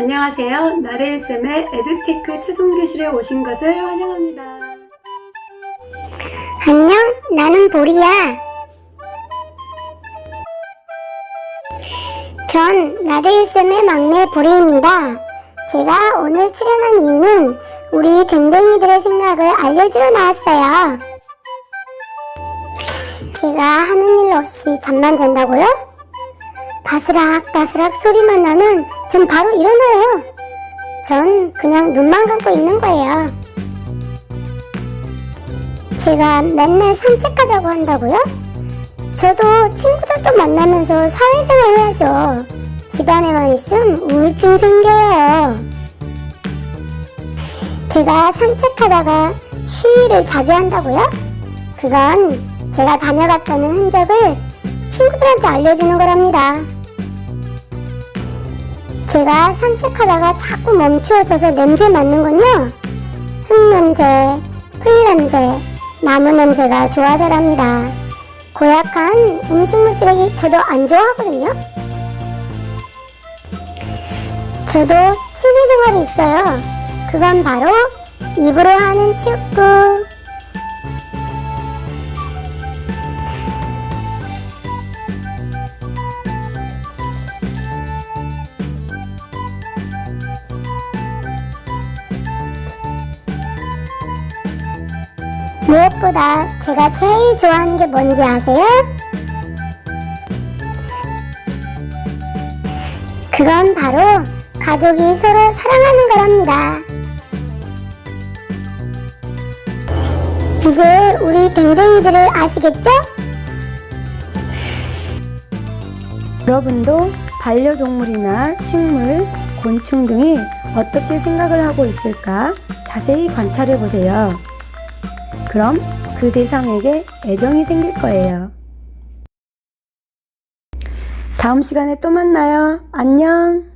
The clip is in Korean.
안녕하세요. 나레일쌤의 에듀테크 추동교실에 오신 것을 환영합니다. 안녕, 나는 보리야. 전 나데일쌤의 막내 보리입니다. 제가 오늘 출연한 이유는 우리 댕댕이들의 생각을 알려주러 나왔어요. 제가 하는 일 없이 잠만 잔다고요? 바스락 바스락 소리만 나면 전 바로 일어나요. 전 그냥 눈만 감고 있는 거예요. 제가 맨날 산책하자고 한다고요? 저도 친구들도 만나면서 사회생활 해야죠. 집안에만 있으면 우울증 생겨요. 제가 산책하다가 쉬를 자주 한다고요? 그건 제가 다녀갔다는 흔적을 친구들한테 알려주는 거랍니다. 제가 산책하다가 자꾸 멈추어서서 냄새 맡는 건요. 흙냄새, 풀냄새, 나무 냄새가 좋아서랍니다. 고약한 음식물 쓰레기 저도 안 좋아하거든요. 저도 취미생활이 있어요. 그건 바로 입으로 하는 축구. 무엇보다 제가 제일 좋아하는 게 뭔지 아세요? 그건 바로 가족이 서로 사랑하는 거랍니다. 이제 우리 댕댕이들을 아시겠죠? 여러분도 반려동물이나 식물, 곤충 등이 어떻게 생각을 하고 있을까 자세히 관찰해 보세요. 그럼 그 대상에게 애정이 생길 거예요. 다음 시간에 또 만나요. 안녕!